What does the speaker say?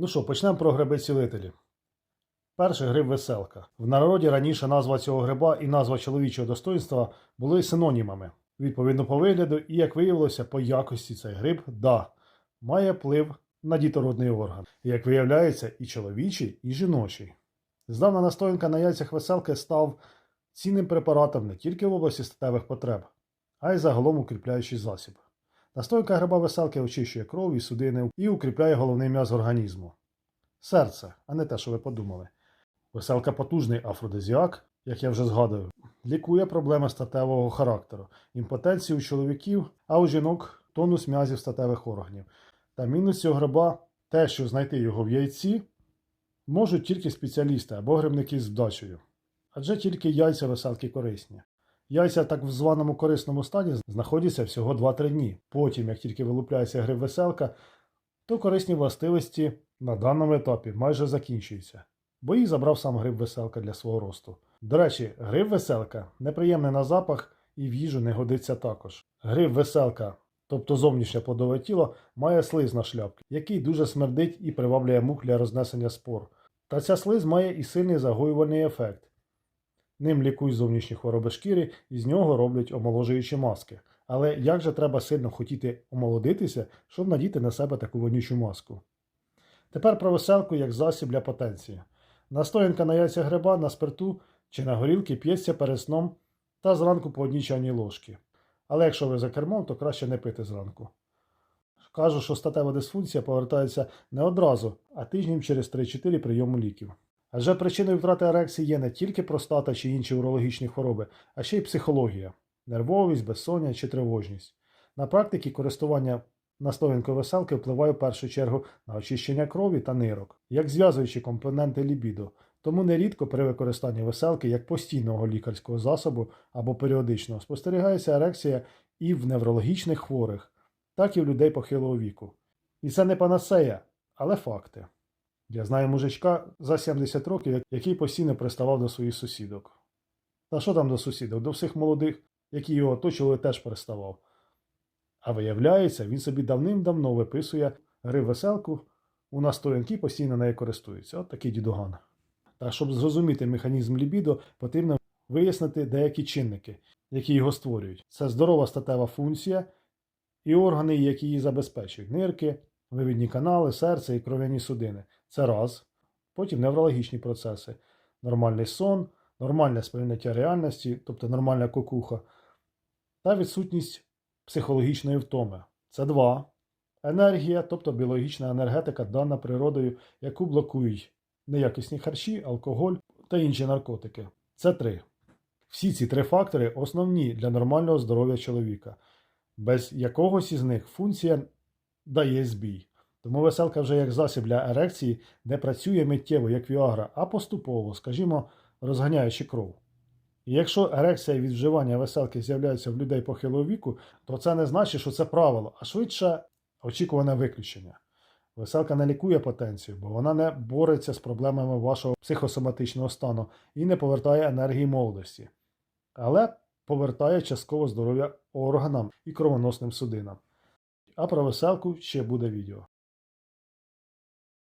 Ну що, почнемо про гриби-цілителі. Перший гриб веселка. В народі раніше назва цього гриба і назва чоловічого достоинства були синонімами. Відповідно по вигляду, і як виявилося, по якості цей гриб да, має вплив на дітородний орган. Як виявляється, і чоловічий, і жіночий. Здавна настоянка на яйцях веселки став цінним препаратом не тільки в області статевих потреб, а й загалом укріпляючий засіб. Настоянка гриба веселки очищує кров і судини і укріпляє головний м'яз організму. Серце, а не те, що ви подумали. Веселка потужний афродизіак, як я вже згадував, лікує проблеми статевого характеру, імпотенцію у чоловіків, а у жінок тонус м'язів статевих органів. Та мінус цього гриба те, що знайти його в яйці, можуть тільки спеціалісти або грибники з вдачею. Адже тільки яйця веселки корисні. Яйця в так званому корисному стані знаходяться всього 2-3 дні. Потім, як тільки вилупляється гриб веселка, то корисні властивості на даному етапі майже закінчуються, бо їх забрав сам гриб веселка для свого росту. До речі, гриб веселка неприємний на запах і в їжу не годиться також. Гриб веселка, тобто зовнішнє плодове тіло, має слиз на шляпці, який дуже смердить і приваблює мух для рознесення спор. Та ця слиз має і сильний загоювальний ефект. Ним лікують зовнішні хвороби шкіри і з нього роблять омоложуючі маски. Але як же треба сильно хотіти омолодитися, щоб надіти на себе таку вонючу маску? Тепер про веселку як засіб для потенції. Настоянка на яйця гриба на спирту чи на горілки п'ється перед сном та зранку по одній чайній ложці. Але якщо ви за кермом, то краще не пити зранку. Кажу, що статева дисфункція повертається не одразу, а тижнів через 3-4 прийому ліків. Адже причиною втрати ерекції є не тільки простата чи інші урологічні хвороби, а ще й психологія, нервовість, безсоння чи тривожність. На практиці користування настоянкою веселки впливає в першу чергу на очищення крові та нирок, як зв'язуючі компоненти лібідо. Тому нерідко при використанні веселки як постійного лікарського засобу або періодичного спостерігається ерекція і в неврологічних хворих, так і в людей похилого віку. І це не панацея, але факти. Я знаю мужичка за 70 років, який постійно приставав до своїх сусідок. Та що там до сусідок? До всіх молодих, які його оточували, теж приставав. А виявляється, він собі давним-давно виписує гри веселку у настоянки і постійно нею користується. От такий дідуган. Та щоб зрозуміти механізм лібідо, потрібно вияснити деякі чинники, які його створюють. Це здорова статева функція і органи, які її забезпечують: нирки, вивідні канали, серце і кров'яні судини. Це раз. Потім неврологічні процеси, нормальний сон, нормальне сприйняття реальності, тобто нормальна кукуха, та відсутність психологічної втоми. Це два. Енергія, тобто біологічна енергетика, дана природою, яку блокують неякісні харчі, алкоголь та інші наркотики. Це три. Всі ці три фактори основні для нормального здоров'я чоловіка. Без якогось із них функція дає збій. Тому веселка вже як засіб для ерекції не працює миттєво, як Віагра, а поступово, скажімо, розганяючи кров. І якщо ерекція від вживання веселки з'являється в людей похилого віку, то це не значить, що це правило, а швидше очікуване виключення. Веселка не лікує потенцію, бо вона не бореться з проблемами вашого психосоматичного стану і не повертає енергії молодості, але повертає частково здоров'я органам і кровоносним судинам. А про веселку ще буде відео.